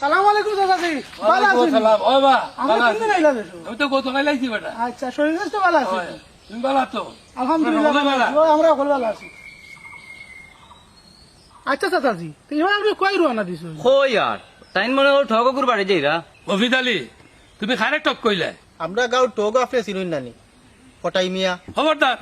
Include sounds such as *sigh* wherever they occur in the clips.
সালাম আলাইকুম চাচাজি ভালো আছেন? সালাম ও বা ভালো আছি। আমি তো গতকাল আইছি বেটা। আচ্ছা শরীর স্বাস্থ্য ভালো আছে? তুমি ভালো তো আলহামদুলিল্লাহ আমরা ভালো। আছি। সকলে ভালো আছি। আচ্ছা চাচাজি এবার আপনি কয় রোয়ানা দিছো? কই আর? তাইন মনে হয় ঠগকুর বাড়ি যাইরা। মফিদ আলী তুমি খারে টক কইলে? আমরা গাঁও টোগ আপনি চিনুন নানি। কটাই মিয়া। খবরদার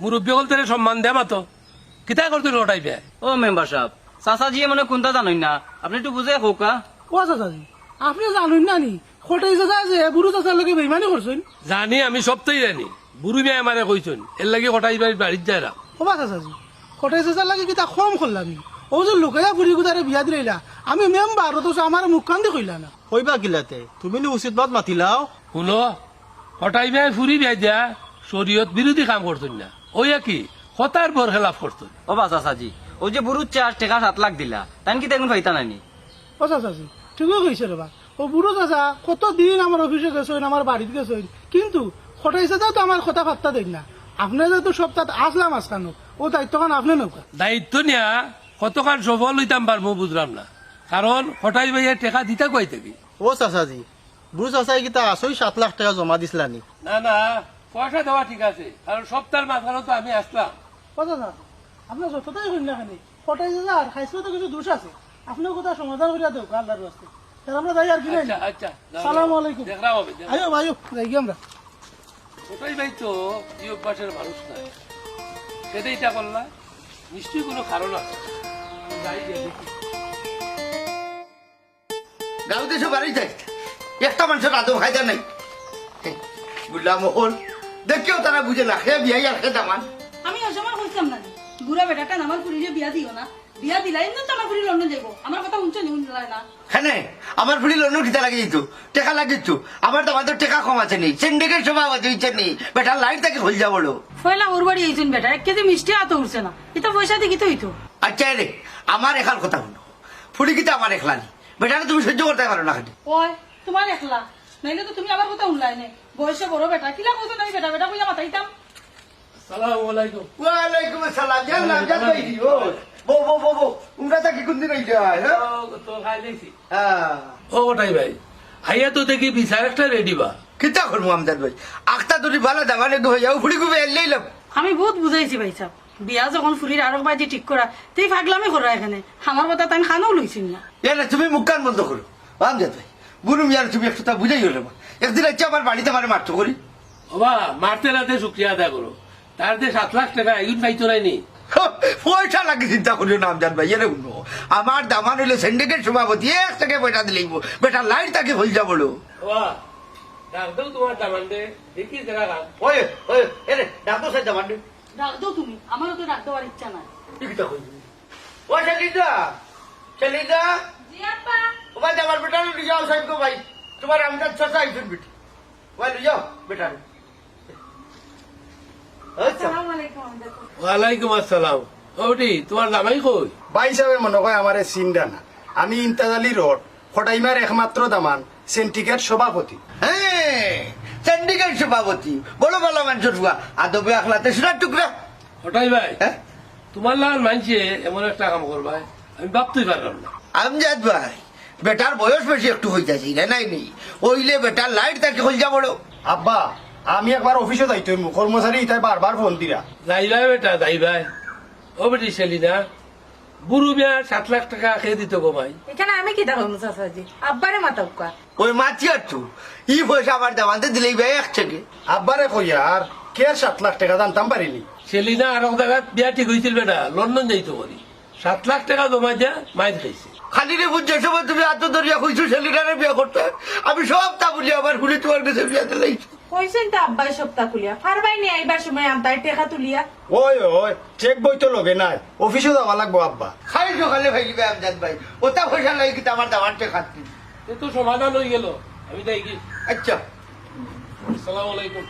মুরব্বী হল তোরে সম্মান দে মাতো। কিতা করতে ও মেম্বার সাহেব চাচাজিয়ে মানে কোনটা জানেন না? আপনি একটু বুঝে হোকা ও চাচাজি আপনি জানুন না নি? খোটাই চাচা যে বুড়ো চাচার লোকে বেইমানি করছেন জানি আমি সবটাই জানি। বুড়ি মেয়ে আমারে কইছেন এর লাগি কটাই বাড়ি বাড়ির যায় না ও বা চাচাজি খোটাই চাচার লাগে কিতা কম করলাম ও যে লোকেরা বুড়ি গুদারে বিয়া দিলাইলা আমি মেম্বার তো আমার মুখ কান্দি কইলা না। কইবা গিলাতে তুমি নি উচিত বাদ মাতিলাও। শুনো হঠাই মেয়ে ফুরি বিয়া দিয়া শরীয়ত বিরোধী কাম করতেন না। ওই কি? হতার বর খেলাফ করতেন ও বা চাচাজি ও যে বুড়ুর চার টাকা সাত লাখ দিলা তাইন কি তেমন পাইতা নানি ও চাচাজি ঠিকই কইছে রে বা ও বুড়ো চাচা কত দিন আমার অফিসে গেছেন আমার বাড়িতে গেছেন কিন্তু খোটাই চাচা তো আমার কথা বার্তা দেন না। আপনি যেহেতু সপ্তাহ আসলাম আসকানো ও দায়িত্বখান আপনি নৌকা। দায়িত্ব নিয়া কতক্ষণ সফল হইতাম পারব বুঝলাম না। কারণ হঠাই ভাইয়া টেকা দিতে কই থাকি। ও চাচাজি বুড়ো চাচাই কিতা আসই সাত লাখ টাকা জমা দিছিলানি না? না পয়সা দেওয়া ঠিক আছে। কারণ সপ্তাহের মাঝখানে তো আমি। আসলাম ও চাচা আপনার যতটাই হইন না খানি। খোটাই চাচা আর খাইছে তো কিছু দোষ আছে। আপনিও কথা সমাধান করিয়া দেও আল্লাহর রাস্তে। তাহলে আমরা যাই আর কি নাই। আচ্ছা আচ্ছা সালাম আলাইকুম। দেখরা হবে দেখরা। আয়ো আয়ো যাই আমরা। হঠাই ভাই তো এই অভ্যাসের মানুষ না। কেটে এটা করলা নিশ্চয়ই কোনো কারণ আছে। যাই দেখি। গাঁও দেশে বাড়ি যাই। একটা মানুষের আদৌ ফায়দা নাই। বুঝলাম মহল দেখেও তারা বুঝে না সে বিয়াই আর সে দামান। আমি ওই সময় কইতাম না বুড়া বেটাটা আমার পুরীরে বিয়া দিও না বিয়া দিলাই না তো আমার পুরী লন্ডন যাব। আমার কথা শুনছো নি না? হ্যাঁ আমার ফুড়ি লন্ডন খিতা লাগে যেত টেকা লাগিত আমার তো আমাদের টেকা কম আছে নেই সিন্ডিকেট সভা আছে হইছে নেই বেটা লাইট তাকে হল যা বলো। ফয়লা ওর বাড়ি আইছুন বেটা এক কেজি মিষ্টি আতো উঠছে না। এটা পয়সা দিয়ে তো হইতো আচ্ছা রে আমার একার কথা শুনো। ফুড়ি আমার একলানি বেটাটা তুমি সহ্য করতে পারো না খালি। ওই তোমার একলা নাইলে তো তুমি আমার কথা শুনলাই নে বয়সে বড় বেটা কিলা কইছো নাই বেটা? বেটা কইয়া মাথাইতাম সালাম আলাইকুম। ওয়ালাইকুম আসসালাম জানলাম জান উমরা কোন দিন হ্যাঁ তো- তো খাই দিয়েছি হ্যাঁ। ও ওটাই ভাই। আইয়া তো দেখি বিচার একটা রেডি বা। কিতা করব আমদাদ ভাই? আখতা ভালো যাও আমি বহুত বুঝাইছি ভাই সাহেব বিয়া যখন ফুরির আরও বাজি ঠিক করা তুই ফাগলামি করা এখানে। আমার কথা তাই খানাও লইছিন না। তুমি মুখ কান বন্ধ করো। আমদাদ ভাই বুনু মিয়ার তুমি একটু তা বুঝাই হলো একদিন আচ্ছা আমার বাড়িতে আমার মারতো করি। বাবা মারতে রাতে শুক্রিয়া আদায় করো। তার যে সাত লাখ টাকা এগুন পাইতো নাইনি *laughs* পয়সা লাগে চিন্তা করিও না আমজাদ ভাই এরে উনো আমার দামান হইলে সিন্ডিকেট সভাপতি এক থেকে পয়সা দিলেই বেটা লাইট তাকে হল যা বলো। তোমার আপা ও ভাই বেটা বেটি ভাই লই যাও বেটা আচ্ছা আসসালামু আলাইকুম আমাদের ওয়ালাইকুম আসসালাম। ওটি তোমার দামাই কই? ভাই সাহেব মনে হয় আমার চিন্তা না। আমি ইন্তাজালি রোড ফটাইমার একমাত্র দামান সেন্টিকেট সভাপতি। হ্যাঁ চন্ডিগড় সভাপতি। বড় ভালো মানুষের হুয়া আদবে আখলাতে সোনার টুকরা। ওটাই ভাই হ্যাঁ? তোমার লাল মানছে এমন একটা কাম করবা আমি ভাবতেই পারলাম না। আমজাদ ভাই বেটার বয়স বেশি একটু হয়ে যাচ্ছে না নাই নেই ওইলে বেটার লাইট তাকে হল যা বড়। আব্বা আমি একবার অফিসে যাইতে হইবো। কর্মচারী ইতাই বারবার ফোন দিরা। যাই ভাই বেটা যাই ভাই ও বেটি সেলিনা বুড়ু বিয়ার সাত লাখ টাকা খেয়ে দিত গো ভাই? এখানে আমি কি দেখো চাচাজি? আব্বারে মাতাউকা ওই মাছি আর তু? ই পয়সা আমার দামাতে দিলেই ভাই এক থেকে। আব্বারে কইয়া আর কে আর সাত লাখ টাকা জানতাম পারিনি। সেলিনা আর এক জায়গায় বিয়া ঠিক হয়েছিল বেটা লন্ডন যাইতো বলি। সাত লাখ টাকা জমা দিয়া মাইর খাইছে। খালি রে বুঝছে সময় তুমি এত দরিয়া কইছো ছেলেটারে বিয়ে করতে? আমি সব তা বলি আমার খুলে তোমার কাছে বিয়ে দিলেই। কইছেন তো আব্বাই সপ্তাহ খুলিয়া। ফারবাই নি আইবার সময় আমতাই টেকা তুলিয়া। ওই ওই চেক বই তো লগে নাই। অফিসে যাওয়া লাগবো আব্বা। খাই সকালে ভাইলিবে আমজাদ ভাই। ওটা পয়সা লাগে কিন্তু আমার এ তো সমাধান হয়ে গেল। আমি তাই কি আচ্ছা। আসসালামু আলাইকুম।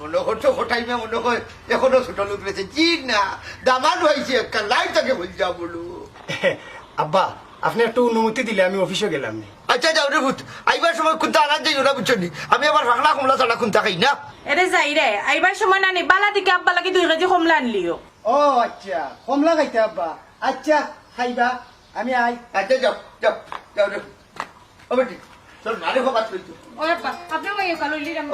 মনে করছ হোটাই মে মনে হয় এখনও ছোট লোক রয়েছে। জি না দামান হয়েছে একটা লাইট তাকে হল যা বলো আব্বা আপনি একটু অনুমতি দিলে আমি অফিসে গেলাম আচ্ছা যাও রে ভূত। আইবার সময় খুনতে আনার যাই ওরা বুঝছ আমি আবার ফাঁকলা কমলা ছাড়া খুনতে খাই না। এরে যাই রে আইবার সময় নানি বালা দিকে আব্বা লাগি দুই কেজি কমলা আনলিও। ও আচ্ছা কমলা খাইতে আব্বা। আচ্ছা খাইবা আমি আই। আচ্ছা যাও যাও যাও রে। ও বেটি চল মারে খবর লইতো ও আপা আপনি ওই কালো লিরাম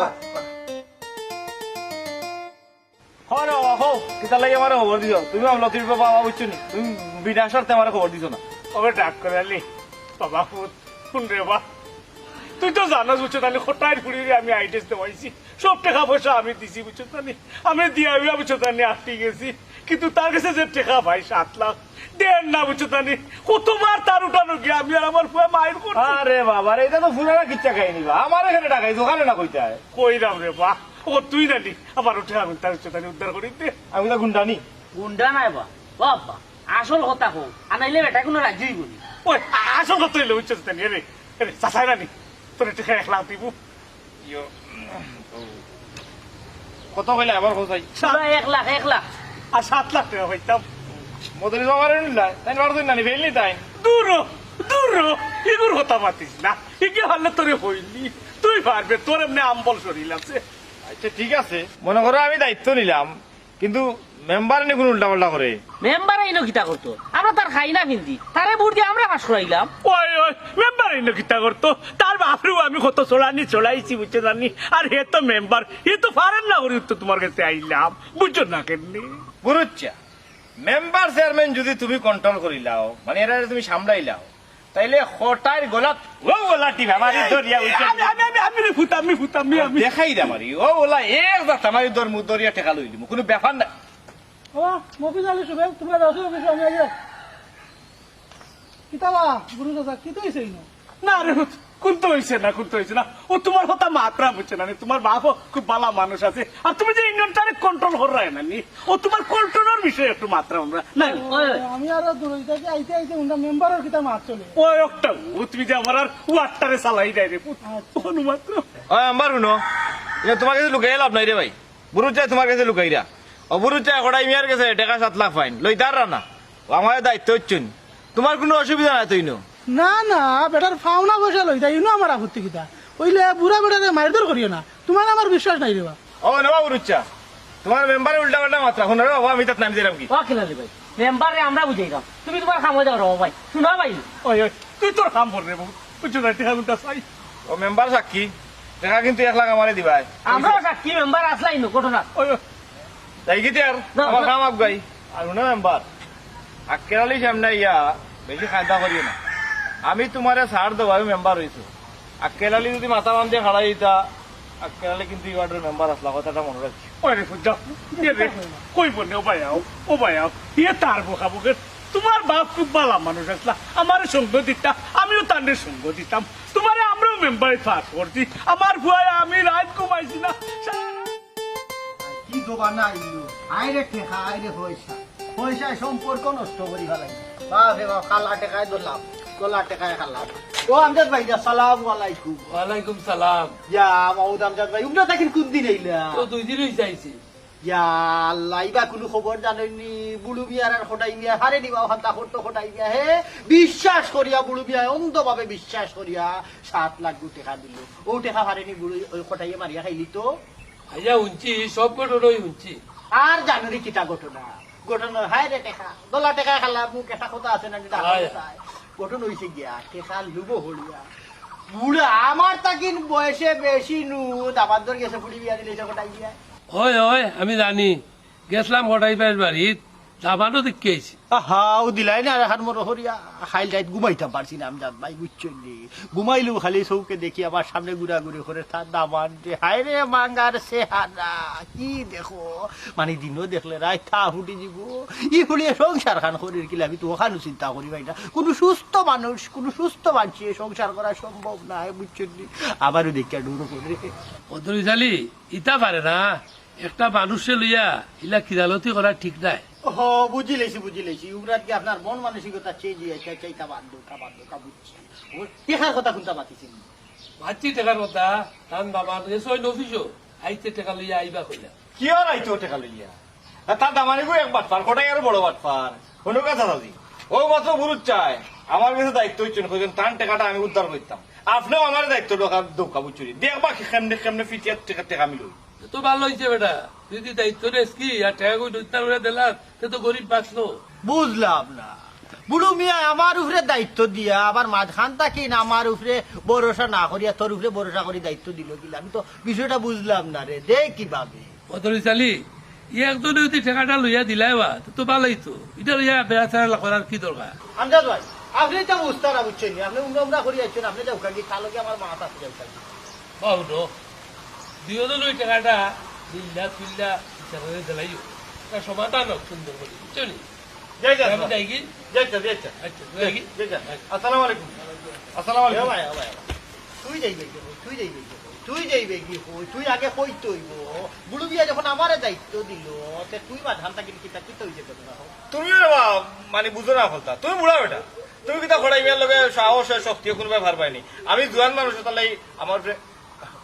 হরে বাবা হো কিতা লাগে আমার খবর দিছ তুমি আমলা তুমি বাবা বুঝছ নি? তুমি বিনা শর্তে আমার খবর দিছ না। ওকে ডাক করে আলি। বাবা শুন রে বা তুই তো জানাস বুঝছ তাহলে খোটাই ফুড়ি আমি আইটেস দেওয়াইছি। সব টাকা পয়সা আমি দিছি বুঝছ তানি আমি দিয়ে বুঝছ তানি আটটি গেছি। কিন্তু তার কাছে যে টাকা ভাই সাত লাখ দেন না বুঝছ তানি কতবার তার উঠানো গিয়ে আমি আর আমার ফুয়া মায়ের করছি। আরে বাবা রে এটা তো ফুলারা কিচ্ছা খাইনি বা আমার এখানে টাকাই দোকানে না কইতে কইরাম রে বা ও তুই জানি আমার উঠে আমি তার উচ্চ তানি উদ্ধার করি দে আমি তো গুন্ডানি গুন্ডা নাই বা। বাবা। আসল কথা হোক আনাইলে বেটা কোনো রাজ্যই বলি ওই আসল কথা হইলে বুঝছ তানি রে রে চাচাই রানি তোর টাকা এক লাখ দিব। কত কইলে আবার পুরা এক লাখ এক লাখ। আর সাত লাখ টাকা হইতাম মদরি বাবার নিলা তাই বার দিন নানি ফেলনি তাই। দূর দূর। এগুর কথা মাতিস না। একে হলে তোরে হইলি? তুই পারবে তোর এমনি আম্বল শরীর আছে। আচ্ছা ঠিক আছে। মনে করো আমি দায়িত্ব নিলাম। কিন্তু মেম্বার নি কোন উল্টা পাল্টা করে। মেম্বার আইনো কিতা করতো? আমরা তার খাই না কিন্তু তারে ভোট দিয়ে আমরা পাস করাইলাম। ওই ওই মেম্বার এনে কিতা করতো? তার বাপরেও আমি কত চড়ানি চড়াইছি বুঝতে জানি। আর হে তো মেম্বার হে তো পারেন না করি তো তোমার কাছে আইলাম। বুঝছ না কেমনি? গুরুচ্চা মেম্বার চেয়ারম্যান যদি তুমি কন্ট্রোল করিলাও মানে এরা তুমি সামলাইলাও তাইলে হটার গলাত ও ওলা টিপ আমারি দরিয়া উঠে আমি আমি আমি আমি রে ফুতাম আমি ফুতা আমি আমি। দেখাই দে আমারি ও ওলা এক দাঁত আমারি দর মু দরিয়া টেকা লই দিমু কোনো ব্যাপার না। ও মফিজ আলী সুবেল তোমরা দাও অফিসে আমি আইয়া কিতাবা গুরু দাদা কি তো না রে কোন তো হয়েছে না কোন তো হয়েছে না। ও তোমার কথা মাত্রা বুঝছে না। তোমার বাপও খুব ভালো মানুষ আছে। আর তুমি যে ইন্ডিয়ানটারে কন্ট্রোল করায় না নি? ও তোমার কন্ট্রোলের বিষয়ে একটু মাত্রা আমরা না আমি আর দূরে থেকে আইতে আইতে উন্ডা মেম্বারের কিতা মাত চলে। ও একটা ও তুমি যে আমার আর চালাই দেয় রে অনুমাত্র ও আমার শুনো। এটা তোমার কাছে লুকাই লাভ নাই রে ভাই। বুরুচ্চা তোমার কাছে লুকাইরা ও বুরুচ্চা কটাই মিয়ার কাছে টাকা সাত লাখ ফাইন। লই তার না। আমার দায়িত্ব হচ্ছেন। তোমার কোনো অসুবিধা নাই তুই নো না না বেটার ফাওনা পয়সা লই তাই ইনো আমার আপত্তি কিতা? ওইলে বুড়া বেটারে মারধর করিও না তোমার আমার বিশ্বাস নাই রেবা ও নেবা বুরুচ্চা তোমার মেম্বারে উল্টা পাল্টা মাত্রা শুনো রে বাবা আমি তাত নামি দিলাম কি? ও খেলালি ভাই মেম্বারে আমরা বুঝাইলাম তুমি তোমার খামো যাও রো ভাই শুনা ভাই। ওই ওই তুই তোর কাম কর রে বাবু বুঝছ না টেকা গুনটা চাই। ও মেম্বার সাক্ষী টাকা কিন্তু এক লাখ আমারে দিবাই আমরাও সাক্ষী মেম্বার আসলাই নো ঘটনা ওই ওই, তাই কি আর আমার না। কাম আগাই আর শুনে মেম্বার আকেরালি সামনে ইয়া বেশি খাদ্যা করিও না। আমি তোমারে ছাড় দেবো আমি মেম্বার হয়েছো আকেরালি যদি মাথা বান্ধে খাড়াই দিতা আকেরালি কিন্তু ইওয়ার্ডের মেম্বার আসলা কথাটা মনে রাখছি ওই রে ফুজা কই বনে ও ভাই আও ও ভাই আও ইয়ে তার বোকা বুকে তোমার বাপ খুব ভালো মানুষ আসলা আমার সঙ্গ দিতা আমিও তাদের সঙ্গ দিতাম তোমারে আমরাও মেম্বারে পাস করছি আমার ভুয়ায় আমি রাত ঘুমাইছি না। সারা রাত কি দোকান আইলো? আইরে ঠেকা আইরে পয়সা পয়সা সম্পর্ক নষ্ট করি ফেলাই বাপ কালা টেকায় ধরলাম কলা টেকায় খালাম ও আমজাদ ভাই সালাম আলাইকুম। ওয়ালাইকুম সালাম। ইয়া মাউদ আমজাদ ভাই উমরা তাকিন কোন দিন আইলা তো দুই দিন হয়েছে আইছি ইয়া আল্লাহ ইবা কোনো খবর জানেননি? বুড়ু বিয়ার আর খটাই বিয়া হারে দিবা ওখান তা হট্ট খটাই বিয়া হে? বিশ্বাস করিয়া বুড়ু বিয়া অন্ধভাবে বিশ্বাস করিয়া সাত লাখ দু টাকা দিল। ও টাকা হারেনি বুড়ু ওই খটাইয়ে মারিয়া খাইলি তো? আইয়া শুনছি সব ঘটনাই শুনছি আর জানুরি কিটা ঘটনা? ঘটনা হায় রে টেকা দলা টেকা খালা মুখ একটা কথা আছে না হায়। হয়েছে গিয়া টেকা লুব হলিয়া। বুড়া, আমার তাকিন বয়সে বেশি নু দাবার দর গেছে ফুড়ি বিয়া দিলে গোটাই গিয়া হয় হয়, আমি জানি। গেছিলাম হঠাই পায়ের বাড়িত? দাবানো দেখতে আইছি আহা ও দিলাই না হাত মর হরিয়া খাইল রাইত ঘুমাইতাম পারছি না আমি ভাই বুঝছ ঘুমাইলু খালি চৌকে দেখি আমার সামনে ঘুরা ঘুরি করে তার দামান যে হায় রে মাঙ্গার সে হারা কি দেখো? মানে দিনও দেখলে রায় থা ফুটি দিব ই ফুলিয়ে সংসার খান করির কিলা আমি তো ওখানে চিন্তা করি ভাই না। কোনো সুস্থ মানুষ কোনো সুস্থ মানুষ সংসার করা সম্ভব না বুঝছ আবারও দেখিয়া ডুরো করে। অদরি জালি ইটা পারে না। একটা মানুষে লইয়া ইলা কিরালতি করা ঠিক নাই। হ বুঝি লেছি বুঝি লেছি উমরাত কি আপনার মন মানসিকতা দিয়ে চাইতা তা তা বুঝছি। দেখার কথা কোনটা মাতিছেন ভাতৃ টাকার কথা? তান বাবা এসো অফিসও আইতে টাকা লইয়া আইবা কইলা। কি আর আইতো টাকা লইয়া? তার দামানি গো এক কটাই আর বড় কথা দাদি। ও মাত্র বুরুত চায়। আমার কাছে দায়িত্ব হচ্ছে না কইছেন তান টাকাটা আমি উদ্ধার করতাম আপনিও আমার দায়িত্ব টাকা দোকা বুঝছি দেখবা কেমনে কেমনে টাকা টাকা আমি লই। তো ভালো হয়েছে বেটা। যদি দায়িত্ব রেস কি আর টাকা কই দৈত্যার করে দিলাম সে তো গরিব বাঁচলো বুঝলাম না। বুড়ো মিয়া আমার উপরে দায়িত্ব দিয়া আবার মাঝখান থাকি না আমার উপরে ভরসা না করিয়া তোর উপরে ভরসা করি দায়িত্ব দিল কিলা। আমি তো বিষয়টা বুঝলাম না রে দে কীভাবে? অতরি চালি ই একজনে যদি ঠেকাটা লইয়া দিলাই বা তো ভালোই তো। এটা লইয়া বেড়া ছাড়া করার কি দরকার? আমজাদ ভাই আপনি তো বুঝতে না বুঝছেন। আপনি উমরা উমরা করি আছেন আপনি যাও কাকি কি আমার মাথা আছে যাও কাকি বাবু ওই টাকাটা দিল্লা ফিল্লা হিসাবে দিলাইও। তা সমাধান হোক সুন্দর করে বুঝছ নি? আমি যাই কি? যাই যা যাই যা আচ্ছা যাই কি? আসসালামু আলাইকুম। আসসালামু আলাইকুম। ভাই, এ ভাই, এ ভাই। তুই যাইবে তুই যাইবে তুই যাইবে কি হই, তুই আগে কই তৈব বুড়ো বিয়া যখন আমারে দায়িত্ব দিল তে তুই বা ধান থাকি কি তৈ যেতে না তুমি মানে বুঝো না ফলতা। তুমি বুড়া বেটা। তুমি কিতা খড়াই মিয়ার লগে সাহস আর শক্তি কোনোবাই ভার পাইনি আমি জোয়ান মানুষ তার লাগি আমার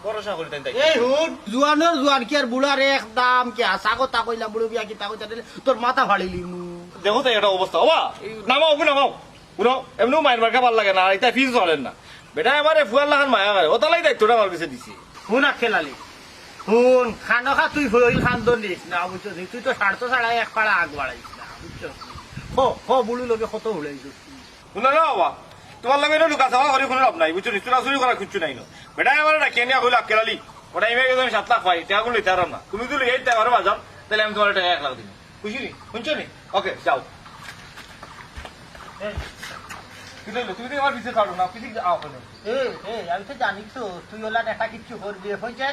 ভরসা করি তাই তাই। এই হুন জুয়ানোর জুয়ান কি আর বুড়ার একদম কি আশা কথা কইলা বুড়ো বিয়া কিতা কইতা তোর মাথা ফাড়িলি মু। দেখো তাই একটা অবস্থা ওবা নামাও নামাও শুনো এমনিও মায়ের মার্কা ভালো লাগে না আর এটা ফিজ চলেন না। বেটা আমার ফুয়ার লাগান মায়া করে ওটা লাই দায়িত্বটা আমার কাছে দিছি। হুন খেলালি। হুন খানো খা তুই হইল খান্দন দিস না বুঝছ তুই তো সাড়ে তো এক পাড়া আগ বাড়াইস না বুঝছ? হো হো বুড়ি লোকে কত উড়াইছিস শুনো না বাবা তোমার লাগে এটা লুকা চাওয়া করে কোনো লাভ নাই। বুঝছ নিশ্চয় চুরি করা খুঁজছো নাই না বেটা আমার ডাকে নিয়ে হইল আকেলালি ওটা ইমে গেছে আমি সাত লাখ পাই টাকা কোনো লিতে না তুমি যদি এই টাকা বাজাম তাহলে আমি তোমার টাকা এক লাখ খুশি নি, শুনছো নি? ওকে যাও। তুমি তো আমার পিছিয়ে ছাড়ো না পিছিয়ে আও কেন আমি তো জানি তো তুই ওলা দেখা কিচ্ছু করবি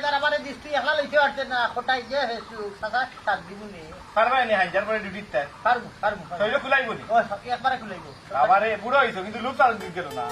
আর আমার দিস তুই একলা লইতে পারছে না কোটাই যে সাদা সাত দিব নে? পারবাই নি হাইজার পরে ডিউটিতে পারব পারব তাইলে খুলাইব নি? ও একবারে খুলাইবো। আবার বুড়ো হইছো কিন্তু লুপ চালু দিতে না